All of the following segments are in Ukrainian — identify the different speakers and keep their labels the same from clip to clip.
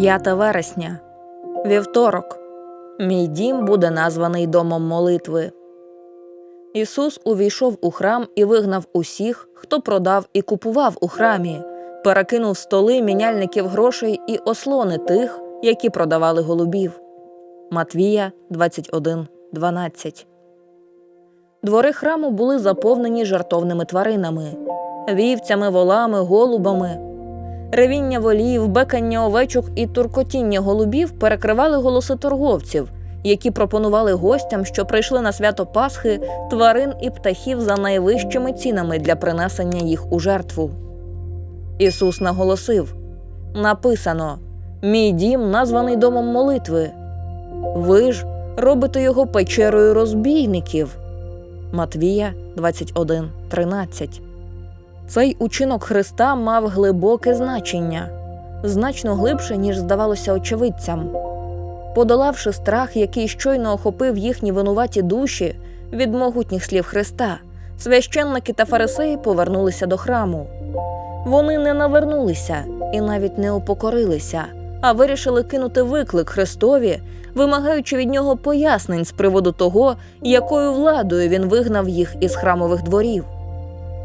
Speaker 1: 5 вересня. Вівторок. Мій дім буде названий домом молитви. Ісус увійшов у храм і вигнав усіх, хто продав і купував у храмі, перекинув столи міняльників грошей і ослони тих, які продавали голубів. Матвія 21.12 Двори храму були заповнені жартовними тваринами вівцями, волами, голубами. Ревіння волів, бекання овечок і туркотіння голубів перекривали голоси торговців, які пропонували гостям, що прийшли на свято Пасхи, тварин і птахів за найвищими цінами для принесення їх у жертву. Ісус наголосив: написано: Мій дім названий домом молитви. Ви ж робите його печерою розбійників. Матвія 21.13 Цей учинок Христа мав глибоке значення, значно глибше, ніж здавалося очевидцям. Подолавши страх, який щойно охопив їхні винуваті душі від могутніх слів Христа, священники та фарисеї повернулися до храму. Вони не навернулися і навіть не упокорилися, а вирішили кинути виклик Христові, вимагаючи від нього пояснень з приводу того, якою владою він вигнав їх із храмових дворів.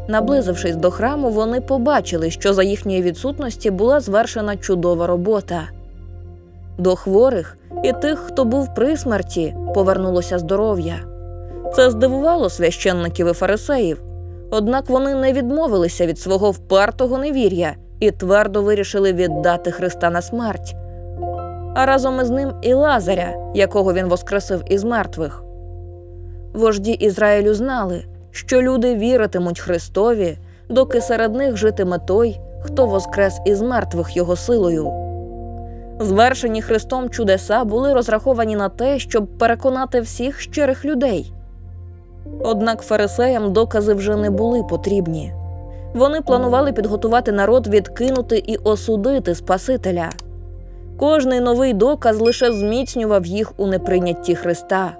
Speaker 1: Наблизившись до храму, вони побачили, що за їхньої відсутності була звершена чудова робота. До хворих і тих, хто був при смерті, повернулося здоров'я. Це здивувало священників і фарисеїв, однак вони не відмовилися від свого впертого невір'я і твердо вирішили віддати Христа на смерть, а разом із ним і Лазаря, якого він воскресив із мертвих. Вожді Ізраїлю знали, що люди віритимуть Христові, доки серед них житиме той, хто воскрес із мертвих його силою. Звершені Христом чудеса були розраховані на те, щоб переконати всіх щирих людей. Однак фарисеям докази вже не були потрібні. Вони планували підготувати народ відкинути і осудити Спасителя. Кожний новий доказ лише зміцнював їх у неприйнятті Христа.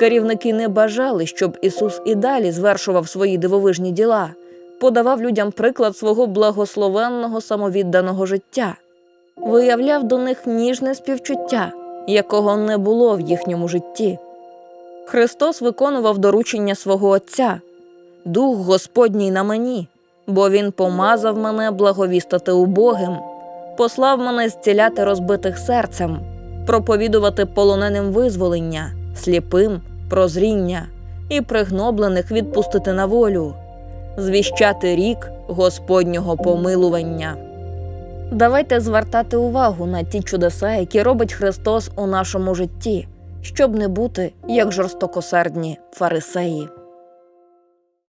Speaker 1: Керівники не бажали, щоб Ісус і далі звершував свої дивовижні діла, подавав людям приклад свого благословенного самовідданого життя, виявляв до них ніжне співчуття, якого не було в їхньому житті. Христос виконував доручення свого Отця, Дух Господній на мені, бо Він помазав мене благовістати убогим, послав мене зціляти розбитих серцем, проповідувати полоненим визволення, сліпим прозріння і пригноблених відпустити на волю, звіщати рік Господнього помилування. Давайте звертати увагу на ті чудеса, які робить Христос у нашому житті, щоб не бути як жорстокосердні фарисеї.